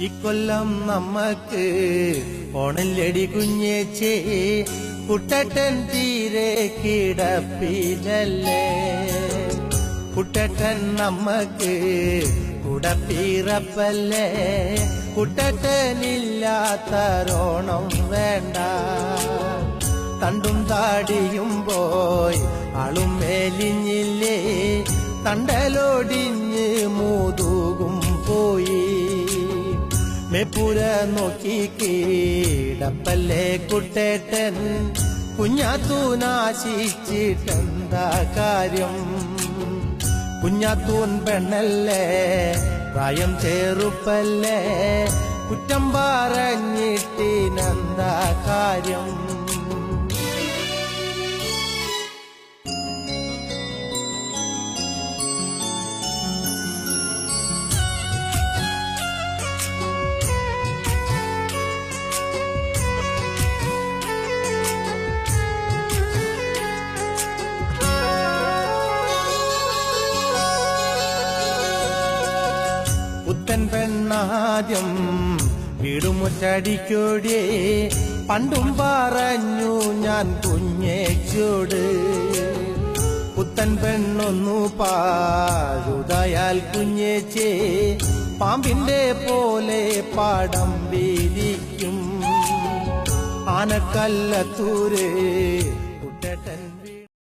ഇക്കൊല്ലം നമ്മക്ക് ഓണല്ലടി കുഞ്ഞേച്ചേ കുട്ടട്ടൻ തീരെ കിടപ്പിലല്ലേ? കുട്ടട്ടൻ നമ്മക്ക് കുടപ്പീറപ്പല്ലേ കുട്ടട്ടനില്ലാത്തരോണം വേണ്ട. തണ്ടും താടിയും പോയി ആളും മേലിഞ്ഞില്ലേ? തണ്ടലോടിഞ്ഞ് മൂതുകും മെപ്പുര നോക്കി കീടപ്പല്ലേ കുട്ടേട്ടൻ? കുഞ്ഞാത്തു നാശിച്ചിട്ടെന്താ കാര്യം? കുഞ്ഞാത്തൂൻ പെണ്ണല്ലേ പ്രായം ചേറുപ്പല്ലേ? കുറ്റം പറഞ്ഞിട്ടിനെന്താ കാര്യം? പെണ്ണാദ്യം വീടുമുറ്റടിക്കോടിയേ പണ്ടും പറഞ്ഞു ഞാൻ കുഞ്ഞേച്ചോട്. പുത്തൻ പെണ്ണൊന്നു പാഴുതയാൽ കുഞ്ഞേച്ചേ. പാമ്പിന്റെ പോലെ പാടം വീതിക്കും. ആനക്കല്ലത്തൂര്